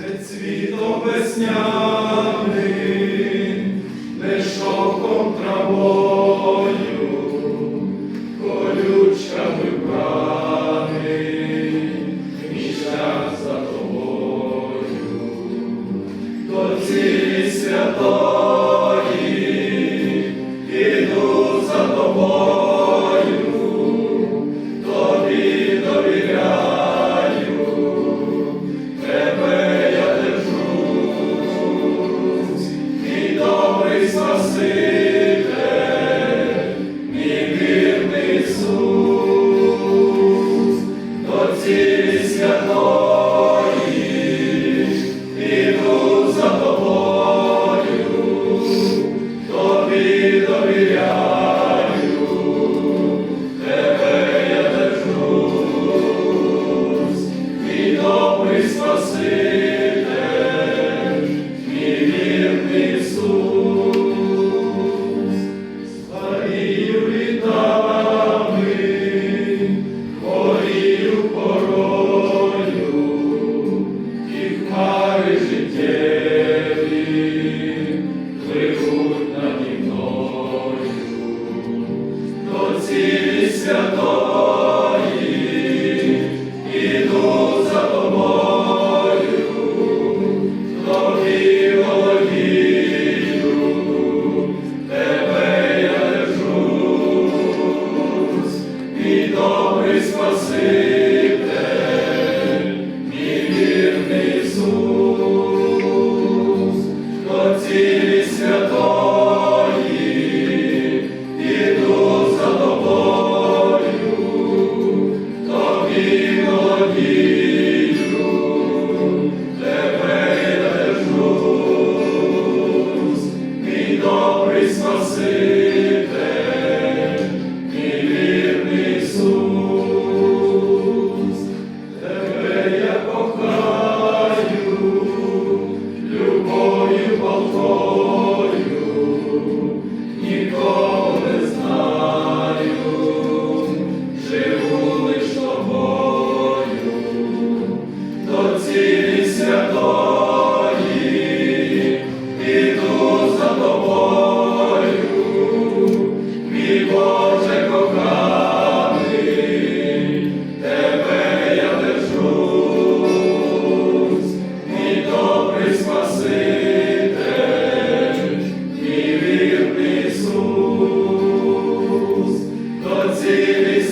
Де цвітом весняним, не шовком травою, колючками вбраний, мій за тобою, до цілі святої, цілі святої, мій добрий Спаситель, мій вірний Ісус, до цілі святої, іду за тобою, тобі володію, тебе я мій добрий Спаситель, знаю, живу лиш тобою, до цілі до цілі